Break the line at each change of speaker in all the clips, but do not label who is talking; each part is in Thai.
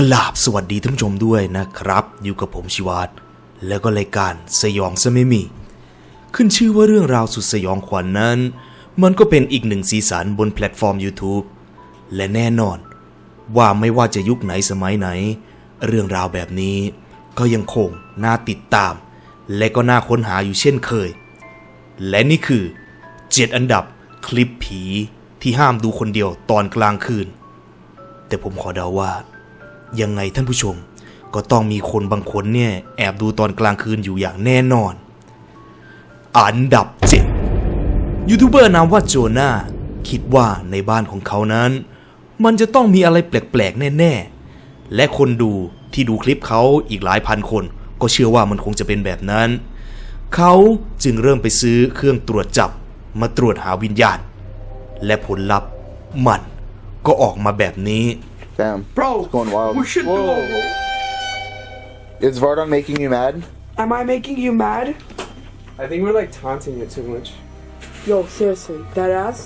กราบสวัสดีท่านผู้ชมด้วยนะครับ อยู่กับผมชิวาตแล้วก็รายการสยองซะไม่มี ขึ้นชื่อว่าเรื่องราวสุดสยองขวัญนนั้น มันก็เป็นอีกหนึ่งสีสันบนแพลตฟอร์ม YouTube และแน่นอน ว่าไม่ว่าจะยุคไหนสมัยไหน เรื่องราวแบบนี้ ก็ยังคงน่าติดตาม และก็น่าค้นหาอยู่เช่นเคย และนี่คือ7อันดับคลิปผีที่ห้ามดูคนเดียวตอนกลางคืน แต่ผมขอเดาว่า ยังไงท่านผู้ชม ก็ต้องมีคนบางคนเนี่ยแอบดูตอนกลางคืนอยู่อย่างแน่นอน อันดับ7ยูทูบเบอร์นามว่าโจนาคิดว่าในบ้านของเขานั้น มันจะต้องมีอะไรแปลกๆแน่ๆ และคนดูที่ดูคลิปเขาอีกหลายพันคน ก็เชื่อว่ามันคงจะเป็นแบบนั้น เขาจึงเริ่มไปซื้อเครื่องตรวจจับมาตรวจหาวิญญาณ และผลลัพธ์มันก็ออกมาแบบนี้
Damn.
Bro,
It's going wild.
we should
Whoa.
do it.
Is Vardon making you mad?
Am I making you mad? I think we're like taunting it too much.
Yo, seriously, that ass?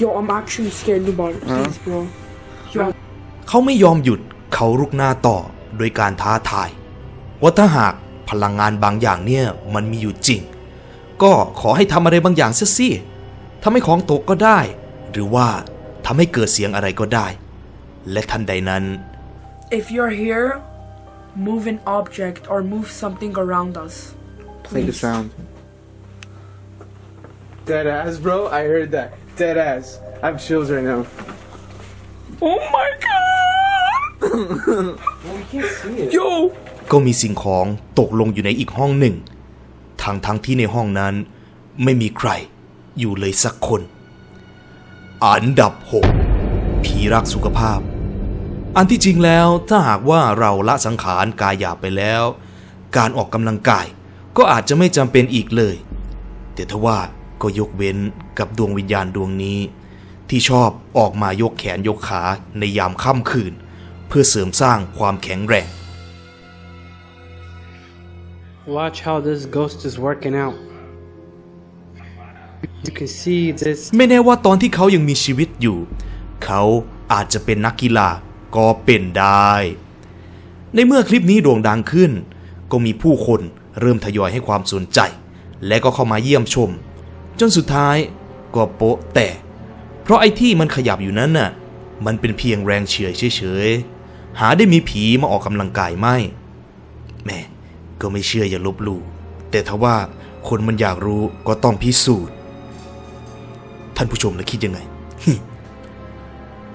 Yo, I'm actually scared about it. Please, bro. Yo,
เขาไม่ยอมหยุด เขารุกหน้าต่อโดยการท้าทาย ว่าถ้าหากพลังงานบางอย่างเนี่ยมันมีอยู่จริง ก็ขอให้ทำอะไรบางอย่างเสียสิทำให้ของตกก็ได้ หรือว่าทำให้เกิดเสียงอะไรก็ได้ และทันใดนั้น
if you're here, move an object or move something around us.
Make a
Please.
sound.
Dead ass, bro. I heard that. Dead ass. I have chills right now.
Oh my god!
Well, we can't see it.
Yo!
ก็มีสิ่งของตกลงอยู่ในอีกห้องหนึ่งทั้งทั้งที่ในห้องนั้นไม่มีใครอยู่เลยสักคน อันดับ 6 ผีรักสุขภาพ อันที่จริงแล้วถ้าหากว่าเราละสังขารกายหยาบไปแล้ว การออกกำลังกายก็อาจจะไม่จำเป็นอีกเลย แต่ทว่าก็ยกเว้นกับดวงวิญญาณดวงนี้ ที่ชอบออกมายกแขนยกขาในยามค่ำคืน เพื่อเสริมสร้างความแข็งแรง
Watch how this ghost is working out. You can see this
ไม่แน่ว่าตอนที่เขายังมีชีวิตอยู่ เขาอาจจะเป็นนักกีฬา ก็เป็นได้ ในเมื่อคลิปนี้โด่งดังขึ้น ก็มีผู้คนเริ่มทยอยให้ความสนใจ และก็เข้ามาเยี่ยมชม จนสุดท้ายก็โป๊ะแต่ เพราะไอ้ที่มันขยับอยู่นั้นน่ะ มันเป็นเพียงแรงเฉื่อยเฉยๆ หาได้มีผีมาออกกำลังกายไม่แม่ก็ไม่เชื่ออย่าลบลู่แต่ถ้าว่าคนมันอยากรู้ก็ต้องพิสูจน์ ท่านผู้ชมนะคิดยังไง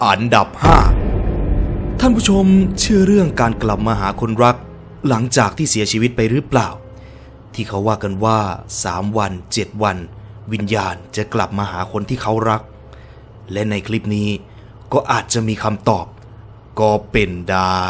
อันดับ5ท่านผู้ชมเชื่อเรื่องการกลับมาหาคนรัก หลังจากที่เสียชีวิตไปหรือเปล่า ที่เขาว่ากันว่า3วัน7วัน วิญญาณจะกลับมาหาคนที่เขารัก และในคลิปนี้ก็อาจจะมีคำตอบ ก็เป็นได้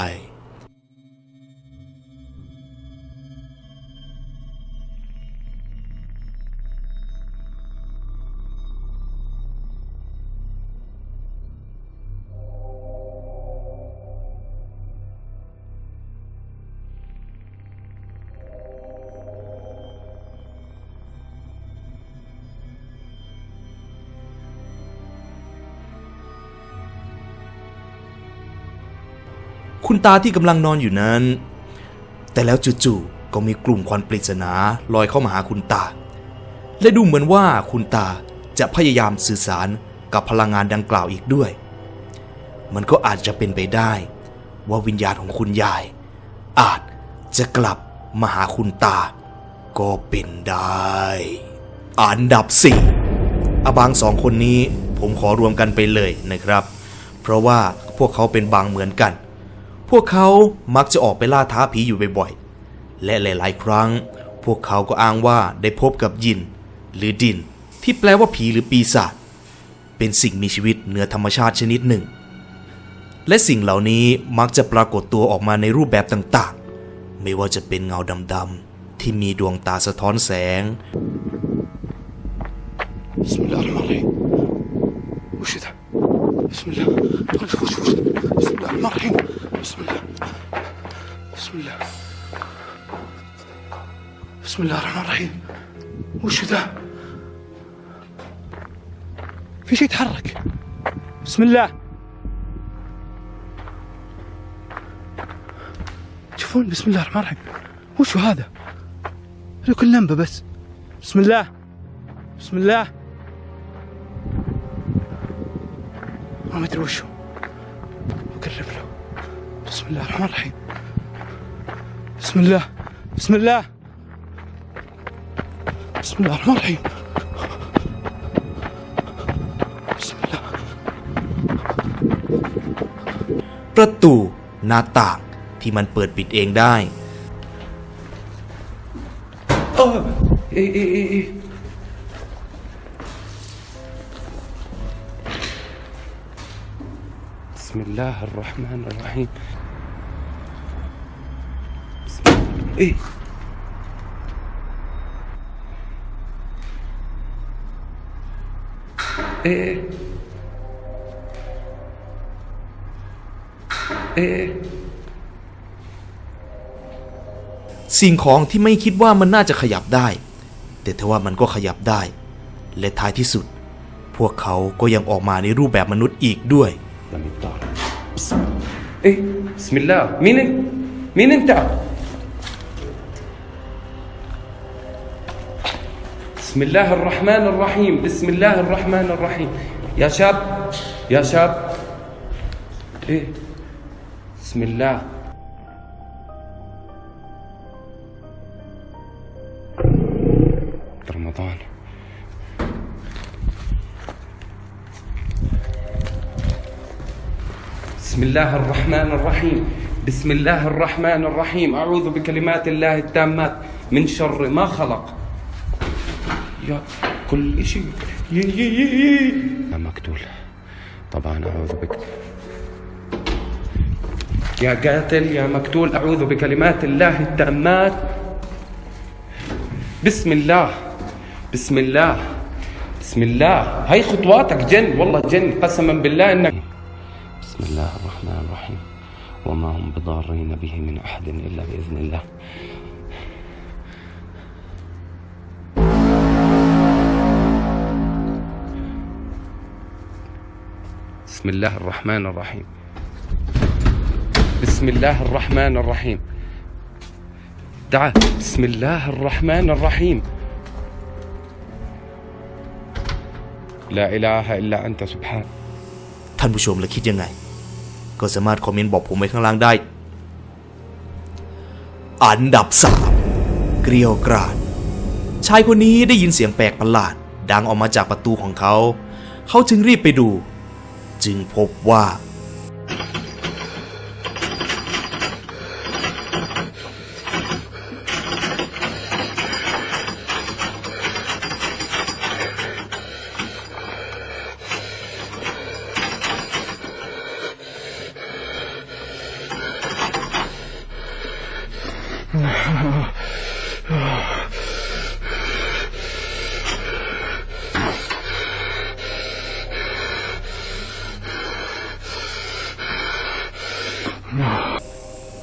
คุณตาที่กำลังนอนอยู่นั้น แต่แล้วจู่ๆก็มีกลุ่มควันปริศนาลอยเข้ามาหาคุณตา และดูเหมือนว่าคุณตาจะพยายามสื่อสารกับพลังงานดังกล่าวอีกด้วย มันก็อาจจะเป็นไปได้ ว่าวิญญาณของคุณยาย อาจจะกลับมาหาคุณตา ก็เป็นได้อันดับสี่อาบางสองคนนี้ผมขอรวมกันไปเลยนะครับ เพราะว่าพวกเขาเป็นบางเหมือนกัน พวกเขามักจะออกไปล่าท้าผีอยู่บ่อยๆ และหลายๆ ครั้ง พวกเขาก็อ้างว่าได้พบกับยิน หรือดิน ที่แปลว่าผีหรือปีศาจ เป็นสิ่งมีชีวิตเหนือธรรมชาติชนิดหนึ่ง และสิ่งเหล่านี้มักจะปรากฏตัวออกมาในรูปแบบต่างๆ ไม่ว่าจะเป็นเงาดำๆ ที่มีดวงตาสะท้อนแสง
بسم الله الرحمن الرحيم وش ذا بسم الله. وش وش وش بسم الله. الرحمن الرحيم. بسم الله بسم الله بسم الله الرحمن الرحيم وش ذا؟ في شيء يتحرك.
بسم الله.
تشوفون بسم الله الرحمن الرحيم. وشو هذا؟ كل لمبة بس. بسم الله. بسم الله. ما ادري وشو اقرب له بسم الله الرحمن الرحيم بسم الله بسم الله بسم الله الرحمن الرحيم بسم الله
ประตูหน้าต่างที่มันเปิดปิดเองได้
اه اي اي اي اي بسم الله الرحمن الرحيم بسم الله ايه ايه ايه
สิ่งของที่ไม่คิดว่ามันน่าจะขยับได้ แต่ทว่ามันก็ขยับได้ และท้ายที่สุด พวกเขาก็ยังออกมาในรูปแบบมนุษย์อีกด้วย
لم يطار إيه؟ بسم الله. مين انت مين أنت؟ بسم الله الرحمن الرحيم. بسم الله الرحمن الرحيم. يا شاب يا شاب. إيه؟ بسم الله. بسم الله الرحمن الرحيم بسم الله الرحمن الرحيم أعوذ بكلمات الله التامات من شر ما خلق يا كل شيء مقتول طبعا أعوذ بك يا قاتل يا مقتول أعوذ بكلمات الله التامات بسم الله بسم الله بسم الله هاي خطواتك جن والله جن قسما بالله انك بسم الله الرحمن الرحيم وما هم بضارين به من احد الا باذن الله بسم الله الرحمن الرحيم بسم الله الرحمن الرحيم تعال بسم الله الرحمن الرحيم لا اله الا انت سبحان
ท่านผู้ชมละคิดยังไง ก็สามารถคอมเมนต์บอกผมไว้ข้างล่างได้ อันดับสามเกรียวกราด ชายคนนี้ได้ยินเสียงแปลกประหลาด ดังออกมาจากประตูของเขา เขาจึงรีบไปดู จึงพบว่า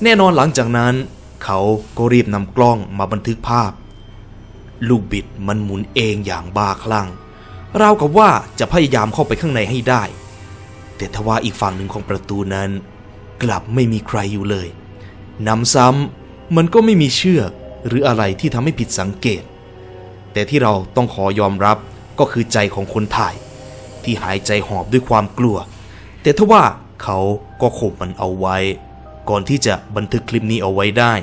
แน่นอนหลังจากนั้น เขาก็รีบนำกล้องมาบันทึกภาพ ลูกบิดมันหมุนเองอย่างบ้าคลั่งราวกับว่าจะพยายามเข้าไปข้างในให้ได้ แต่ทว่าอีกฝั่งหนึ่งของประตูนั้น กลับไม่มีใครอยู่เลยนำซ้ำมันก็ไม่มีเชือกหรืออะไรที่ทำให้ผิดสังเกต แต่ที่เราต้องขอยอมรับก็คือใจของคนถ่าย ที่หายใจหอบด้วยความกลัว แต่ทว่าเขาก็ข่มมันเอาไว้ ก่อนที่จะบันทึกคลิปนี้เอาไว้ได้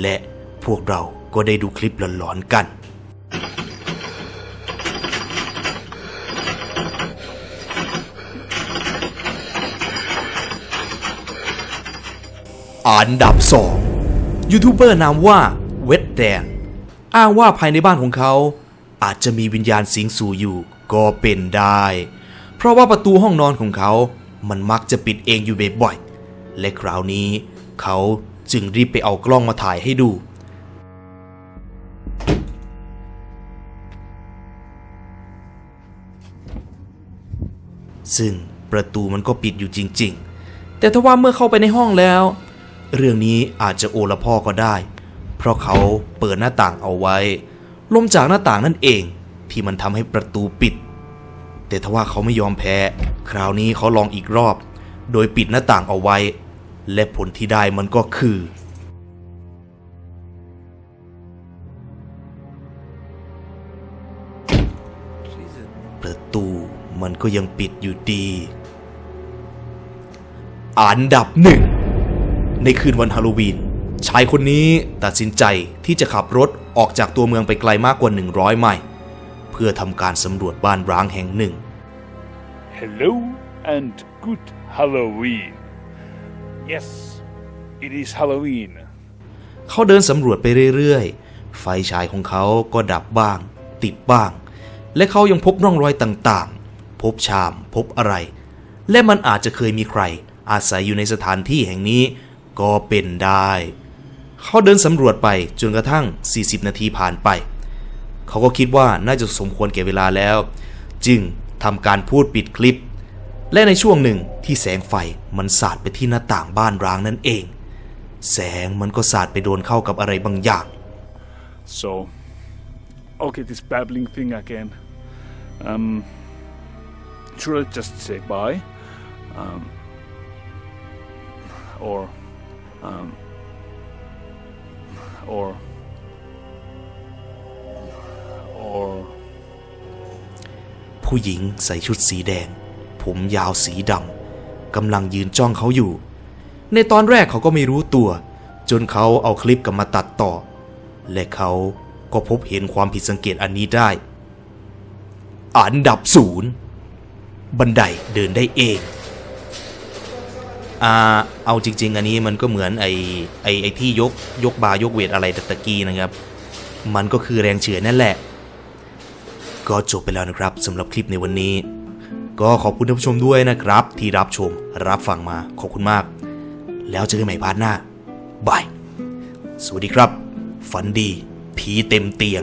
และพวกเราก็ได้ดูคลิปหลอนๆกัน อันดับสองยูทูบเบอร์นามว่าเวดแดน อ้างว่าภายในบ้านของเขา อาจจะมีวิญญาณสิงสู่อยู่ก็เป็นได้ เพราะว่าประตูห้องนอนของเขา มันมักจะปิดเองอยู่บ่อยๆ และคราวนี้เขาจึงรีบไปเอากล้องมาถ่ายให้ดู ซึ่งประตูมันก็ปิดอยู่จริง ๆ แต่ถ้าว่าเมื่อเข้าไปในห้องแล้ว เรื่องนี้อาจจะโอละพ่อก็ได้ เพราะเขาเปิดหน้าต่างเอาไว้ ลมจากหน้าต่างนั่นเอง ที่มันทำให้ประตูปิด แต่ทว่าเขาไม่ยอมแพ้ คราวนี้เขาลองอีกรอบ โดยปิดหน้าต่างเอาไว้ และผลที่ได้มันก็คือ ประตูมันก็ยังปิดอยู่ดี อันดับหนึ่ง ในคืนวันฮาโลวีน ชายคนนี้ตัดสินใจที่จะขับรถออกจากตัวเมืองไปไกลมากกว่า 100 ไมล์เพื่อทำการสำรวจบ้านร้างแห่งหนึ่ง
Hello and good Halloween. Yes, it is Halloween.
เขาเดินสำรวจไปเรื่อยๆ ไฟฉายของเขาก็ดับบ้าง ติดบ้าง และเขายังพบร่องรอยต่างๆ พบชามพบอะไร และมันอาจจะเคยมีใคร อาศัยอยู่ในสถานที่แห่งนี้ ก็เป็นได้ เขาเดินสำรวจไปจนกระทั่ง 40 นาทีผ่านไป เขาก็คิดว่าน่าจะสมควรแก่เวลาแล้ว จึงทำการพูดปิดคลิป และในช่วงหนึ่งที่แสงไฟมันสาดไปที่หน้าต่างบ้านร้างนั่นเอง แสงมันก็สาดไปโดนเข้ากับอะไรบางอย่าง
So, okay, this babbling thing again. Um, should I just say bye? Um, or, um, or, or.
ผู้หญิงใส่ชุดสีแดง ผมยาวสีดำกำลังยืนจ้องเขาอยู่ ในตอนแรกเขาก็ไม่รู้ตัว จนเขาเอาคลิปกลับมาตัดต่อ และเขาก็พบเห็นความผิดสังเกตอันนี้ได้ อันดับศูนย์บันไดเดินได้เองอ่าเอาจริง ๆ อันนี้มันก็เหมือนไอ้ไอ้ไอ้ที่ยกยกบาร์ยกเวทอะไรตะกี้นะครับ มันก็คือแรงเฉื่อยนั่นแหละ ก็จบไปแล้วนะครับสำหรับคลิปในวันนี้ ก็ขอบคุณท่านผู้ชมด้วยนะครับ ที่รับชมรับฟังมาขอบคุณมาก แล้วเจอกันใหม่พาร์ทหน้าบายสวัสดีครับ ฝันดี ผีเต็มเตียง